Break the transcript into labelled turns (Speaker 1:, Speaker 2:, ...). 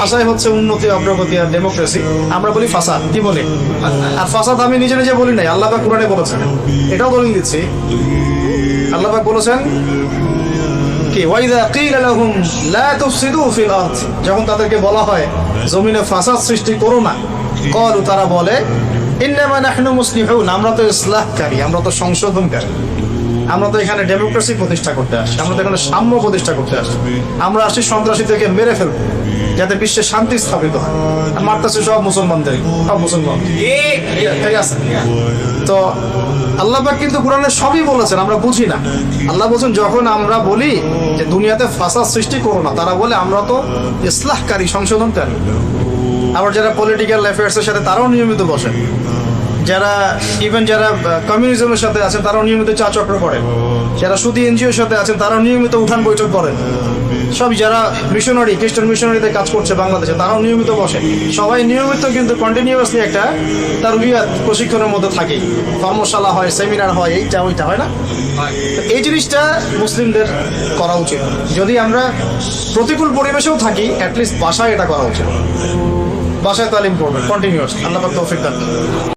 Speaker 1: ভাষায় হচ্ছে উন্নতি, অগ্রগতি আর ডেমোক্রেসি আমরা বলি ফাসাদ, কি বলি? আর ফাসাদ আমি নিজে নিজে বলি নাই, আল্লাহ কোরআনে বলেছেন। এটাও দলিল দিচ্ছি। আল্লাহ বলেছেন কি, ওয়াইদা কিল লাহুম লা তুফসিদু ফিল আরদ। যখন তাদেরকে বলা হয়, জমিনে ফাসাদ সৃষ্টি করো না, কলু তারা বলে, ইন্নামা নাহনু মুসলিহুন আমরা তো ইসলাহকারী, আমরা তো সংশোধনকারী। আমরা তো এখানে ডেমোক্রেসি প্রতিষ্ঠা করতে আসছি, আমরা তো এখানে সাম্য প্রতিষ্ঠা করতে আসছি। আমরা আসছি সন্ত্রাসী থেকে মেরে ফেলব যাতে বিশ্বে শান্তি স্থাপিত হয়। আর মারতেছে সব মুসলমানদের, সব মুসলমান। ঠিক আছে? তো আল্লাহ কিন্তু কোরআনে সবই বলেছেন, আমরা বুঝি না। আল্লাহ বলছেন, যখন আমরা বলি যে দুনিয়াতে ফাসাদ সৃষ্টি করো না, তারা বলে, আমরা তো ইসলাহকারী, সংশোধনকারী। আবার যারা পলিটিক্যাল অ্যাফেয়ার্সের সাথে তারাও নিয়মিত বসেন যারা ইভেন যারা কমিউনিজমের সাথে আছেন, তারাও নিয়মিত চা চক্র করেন। যারা সুদী এনজিওর সাথে আছেন, তারাও নিয়মিত উঠান বৈঠক করেন। সব যারা মিশনারি খ্রিস্টান মিশনারিতে কাজ করছে বাংলাদেশে, তারাও নিয়মিত বসে সবাই নিয়মিত কিন্তু কন্টিনিউয়াসলি একটা তার বিয়াত প্রশিক্ষণের মধ্যে থাকে। কর্মশালা হয় সেমিনার হয় এইটা ওইটা, হয় না? এই জিনিসটা মুসলিমদের করা উচিত। যদি আমরা প্রতিকূল পরিবেশেও থাকি অ্যাটলিস্ট বাসায় এটা করা উচিত। বাসায় তালিম করবেন কন্টিনিউয়াস আল্লাহ তৌফিক দান